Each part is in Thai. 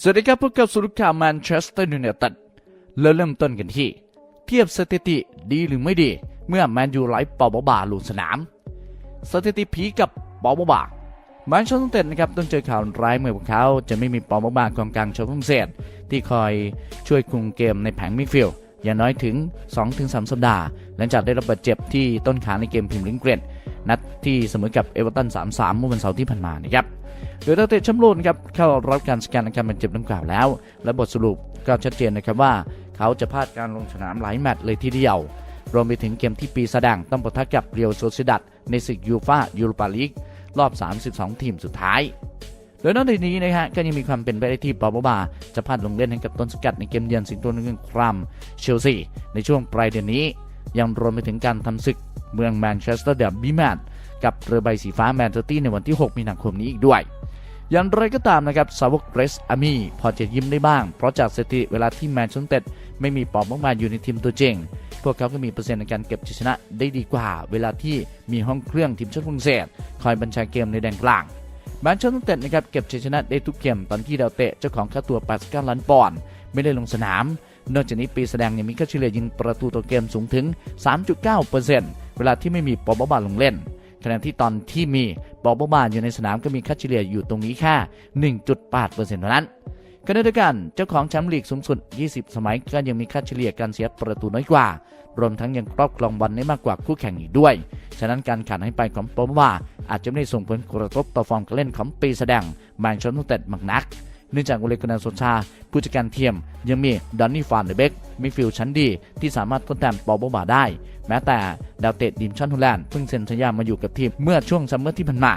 สวัสดีครับพวกกับสุรุข่าวแมนเชสเตอร์ยูไนเต็ดแล้วเริ่มต้นกันที่ เทียบสถิติดีหรือไม่ดี เมื่อแมนยูไล่ปอบบาลงสนาม สถิติผีกับปอบบาแมนเชสเตอร์ยูไนเต็ดนะครับต้องเจอข่าวร้ายเมื่อพวกเขาจะไม่มีปอบบากองกลางชาวฝรั่งเศสที่คอยช่วยคุมเกมในแผงมิดฟิลด์อย่างน้อยถึง 2-3 สัปดาห์ หลังจากได้รับบาดเจ็บที่ต้นขาในเกมพรีเมียร์ลีกอังกฤษ นัดที่เสมอกับเอเวอร์ตัน 3-3 เมื่อวันเสาร์ที่ผ่านมานะครับโดยนักเตะแช้ำโลนครับเข้ารับการสแกนอาการบาดเจ็บดังกล่าวแล้ว และบทสรุปก็ชัดเจนนะครับว่า เขาจะพลาดการลงสนามหลายแมตช์เลยทีเดียว รวมไปถึงเกมที่ปีแสดงต้องปะทะกับเรียวโซซิดัดในศึกยูฟายูโรปาลีกรอบ 32 ทีมสุดท้าย โดยนอกจากนี้นะฮะก็ยังมีความเป็นไปได้ที่ปอบบาจะพลาดลงเล่นให้กับต้นสกัดในเกมเยือนสิงโตนเงินครัมเชลซีในช่วงปลายเดือนนี้ ยังรวมไปถึงการทำศึกเมืองแมนเชสเตอร์เดอร์บีแมตกับเรือใบสีฟ้าแมนเชสเตอร์ในวันที่ 6 มีนาคมนี้อีกด้วย อย่างไรก็ตามนะครับสาวกเรสอามีพอจะยิ้มได้บ้าง เพราะจากสถิติเวลาที่แมนเชสเตอร์ไม่มีปอบมากๆอยู่ในทีมตัวจริง พวกเขาก็มีเปอร์เซ็นต์ในการเก็บชัยชนะได้ดีกว่า เวลาที่มีห้องเครื่องทีมชาติฝรั่งเศสคอยบัญชาเกมในแดนกลางแมนเชสเตอร์นะครับเก็บชัยชนะได้ทุกเกมตอนที่ดาวเตะเจ้าของค่าตัว 89 ล้านปอนด์ไม่ได้ลงสนาม นอกจากนี้ปีแสดงยังมีค่าเฉลี่ยยิงประตูต่อเกมสูงถึง 3.9%เวลาที่ไม่มีปอบบาลงเล่นขณะที่ตอนที่มีปอบบาอยู่ในสนามก็มีค่าเฉลี่ยอยู่ตรงนี้แค่ 1.8%เท่านั้นขณะเดียวกันเจ้าของแชมป์ลีกสูงสุด 20 สมัยก็ยังมีค่าเฉลี่ยการเสียประตูน้อยกว่า รวมทั้งยังครอบครองบอลได้มากกว่าคู่แข่งอีกด้วย ฉะนั้นการขาดให้ไปของปอบาอาจจะไม่ได้ส่งผลกระทบต่อฟอร์มการเล่นของปีแสดงแมนเชสเตอร์มากนัก เนื่องจากโอเลกุนาโซชา ผู้จัดการทีมยังมีดอนนี่ฟานเดเบกมิฟิลชั้นดี ที่สามารถทดแทนปอบบาได้ แม้แต่ดาวเตะดิมชันฮอลแลนด์เพิ่งเซ็นสัญญามาอยู่กับทีมเมื่อช่วงซัมเมอร์ที่ผ่านมา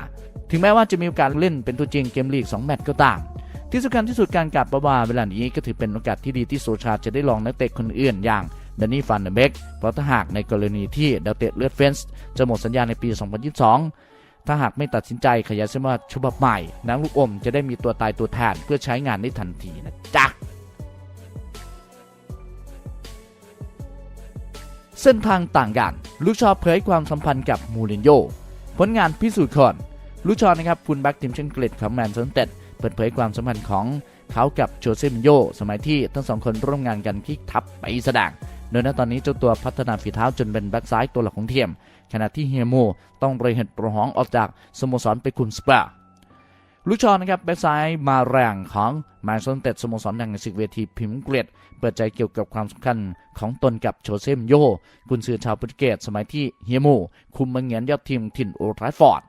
ถึงแม้ว่าจะมีโอกาสเล่นเป็นตัวจริงเกมลีก 2 แมตช์ก็ตามที่สำคัญที่สุดการกลับปอบาเวลานี้ก็ถือเป็นโอกาสที่ดีที่โซชาจะได้ลองนักเตะคนอื่นอย่างดานนี่ฟานเดเบกเพราะถ้าหากในกรณีที่ดาวเตะเลือดเฟนส์จะหมดสัญญาในปี 2022 ถ้าหากไม่ตัดสินใจขยายสมาฉบับใหม่นักลูกอมจะได้มีตัวตายตัวแทนเพื่อใช้งานได้ทันทีนะจ๊ะเส้นทางต่างกัน ลูกชอเผยความสัมพันธ์กับมูรินโญ่ผลงานพิสูจน์คนลูกชอนะครับคุณแบ็กทีมเชนเกรดของแมนเชสเตอร์เปิดเผยความสัมพันธ์ของเขากับโจเซมินโยสมัยที่ทั้งสองคนร่วมงานกันที่ทับไปแสดง โดยณตอนนี้เจ้าตัวพัฒนาฝีเท้าจนเป็นแบ็กซ้ายตัวหลักของทีมขณะที่เฮียโมต้องเรเหตุประหองออกจากสโมสรไปคุมสเปอร์ลูชอนะครับแบ็กซ้ายมาแรงของแมนเชสเตอร์สโมสรดังในศึกเวทีพิมพ์เกรดเปิดใจเกี่ยวกับความสำคัญของตนกับโชเซมโยกุนซือชาวโปรตุเกสสมัยที่เฮียโมคุมมังเงียนยอดทีมถิ่นโอทราฟอร์ด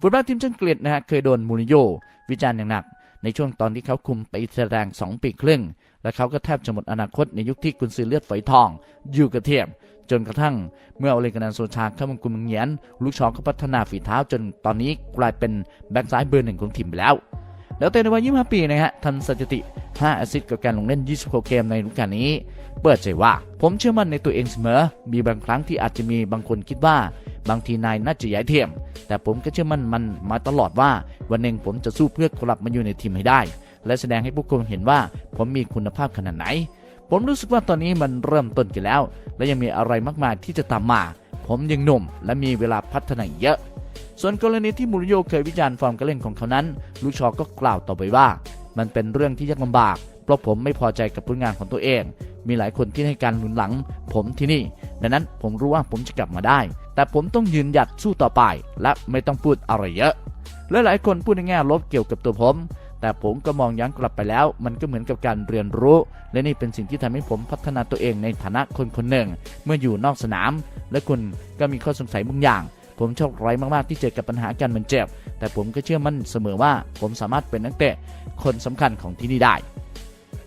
ฟุตบอลทีมชาติอังกฤษนะฮะเคยโดนมูริโญ่วิจารณ์อย่างหนัก ในช่วงตอนที่เขาคุมไปแสดง2ปีครึ่ง และเขาก็แทบจะหมดอนาคตในยุคที่กุนซือเลือดฝอยทอง อยู่กับเทียม จนกระทั่งเมื่อโอเลกานาโซชาเข้ามาคุมมังเงียน ลูกชองก็พัฒนาฝีเท้าจนตอนนี้กลายเป็นแบ็กซ้ายเบอร์หนึ่งของทีมไปแล้ว แล้วเตะในวัย25 ปีนะฮะทำสถิติ 5 แอสซิสต์กับการลงเล่น 26 เกมในฤดูกาลนี้ เปิดใจว่า ผมเชื่อมั่นในตัวเองเสมอ มีบางครั้งที่อาจจะมีบางคนคิดว่าบางทีนายน่าจะย้ายเทียม แต่ผมก็เชื่อมั่นมันมาตลอดว่า วันหนึ่งผมจะสู้เพื่อกลับมาอยู่ในทีมให้ได้ และแสดงให้ผู้คนเห็นว่า ผมมีคุณภาพขนาดไหน ผมรู้สึกว่าตอนนี้มันเริ่มต้นกันแล้ว และยังมีอะไรมากมายที่จะตามมา ผมยังหนุ่ม และมีเวลาพัฒนาเยอะ ส่วนกรณีที่มูริโญ่เคยวิจารณ์ฟอร์มการเล่นของเขานั้น ลูชอก็กล่าวต่อไปว่า มันเป็นเรื่องที่ยากลำบาก เพราะผมไม่พอใจกับผลงานของตัวเอง มีหลายคนที่ให้การหนุนหลัง ผมที่นี่ ดังนั้นผมรู้ว่าผมจะกลับมาได้ แต่ผมต้องยืนหยัดสู้ต่อไป และไม่ต้องพูดอะไรเยอะและหลายคนพูดในแง่ลบเกี่ยวกับตัวผม แต่ผมก็มองย้อนกลับไปแล้ว มันก็เหมือนกับการเรียนรู้ และนี่เป็นสิ่งที่ทำให้ผมพัฒนาตัวเองในฐานะคนคนหนึ่ง เมื่ออยู่นอกสนาม และคุณก็มีข้อสงสัยบางอย่าง ผมโชคร้ายมากๆที่เจอกับปัญหาการบาดเจ็บ แต่ผมก็เชื่อมั่นเสมอว่า ผมสามารถเป็นนักเตะคนสำคัญของที่นี่ได้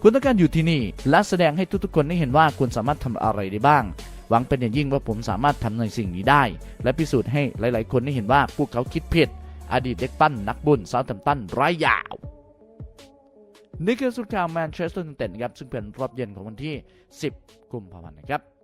คุณต้องการอยู่ที่นี่และแสดงให้ทุกๆคนได้เห็นว่าคุณสามารถทำอะไรได้บ้างหวังเป็นอย่างยิ่งว่าผมสามารถทำในสิ่งนี้ได้ และพิสูจน์ให้หลาย ๆ คนได้เห็นว่าพวกเขาคิดผิด อดีตเด็กปั้นนักบุญซาตัมตันไร้ยาว นี่คือสุดข่าวแมนเชสเตอร์ยูไนเต็ดครับซึ่งเป็นรอบเย็นของวันที่ 10 กุมภาพันธ์นะครับ